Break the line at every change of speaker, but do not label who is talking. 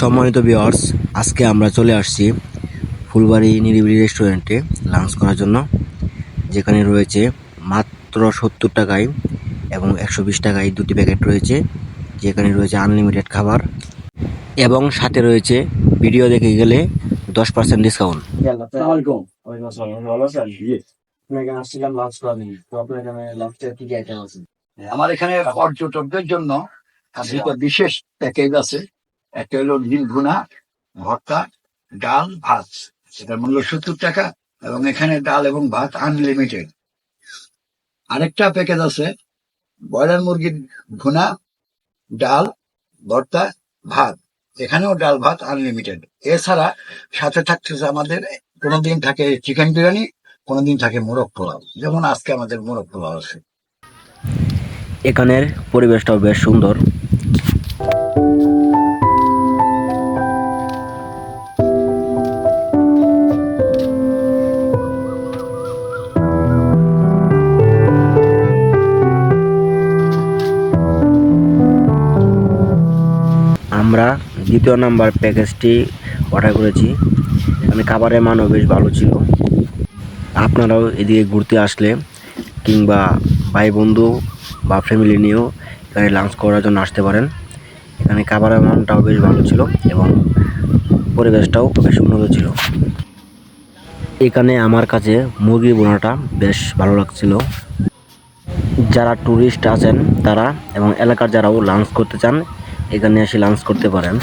সম্মানিত ভিওয়ার্স আজকে আমরা চলে আসছি ফুলবাড়ি নিরিবিলি রেস্টুরেন্টে লাঞ্চ করার জন্য যেখানে রয়েছে মাত্র সত্তর টাকায় এবং একশো বিশ টাকায় দুটি প্যাকেট রয়েছে। যেখানে রয়েছে আনলিমিটেড খাবার এবং সাথে রয়েছে ভিডিও দেখে গেলে দশ পার্সেন্ট ডিসকাউন্ট
আসছিলাম লাঞ্চ করার জন্য। আপনার এখানে লাঞ্চের কি কি আইটেম আছে?
আমার এখানে পর্যটকদের জন্য বিশেষ প্যাকেজ আছে। একটা হলো নীল ভুনা, ভর্তা, ডাল, ভাত। সেটার মূল্য সত্তর টাকা এবং এখানে ডাল এবং ভাত আনলিমিটেড আরেকটা প্যাকেজ আছে, ব্রয়লার মুরগির ভুনা, ডাল, ভর্তা, ভাত। এখানেও ডাল, ভাত আনলিমিটেড এছাড়া সাথে থাকতেছে আমাদের, কোনোদিন থাকে চিকেন বিরিয়ানি, কোনোদিন থাকে মোরগ পোলাও। যেমন আজকে আমাদের মোরগ পোলাও আছে।
এখানের পরিবেশটাও বেশ সুন্দর। আমরা দ্বিতীয় নাম্বার প্যাকেজটি অর্ডার করেছি। এখানে খাবারের মানও বেশ ভালো ছিল। আপনারাও এদিকে ঘুরতে আসলে কিংবা ভাই বন্ধু বা ফ্যামিলি নিয়েও এখানে লাঞ্চ করার জন্য আসতে পারেন। এখানে খাবারের মানটাও বেশ ভালো ছিল এবং পরিবেশটাও বেশ উন্নত ছিল। এখানে আমার কাছে মুরগি বোনাটা বেশ ভালো লাগছিল। যারা ট্যুরিস্ট আছেন তারা এবং এলাকার যারাও লাঞ্চ করতে চান এখানে এসে লাঞ্চ করতে পারেন।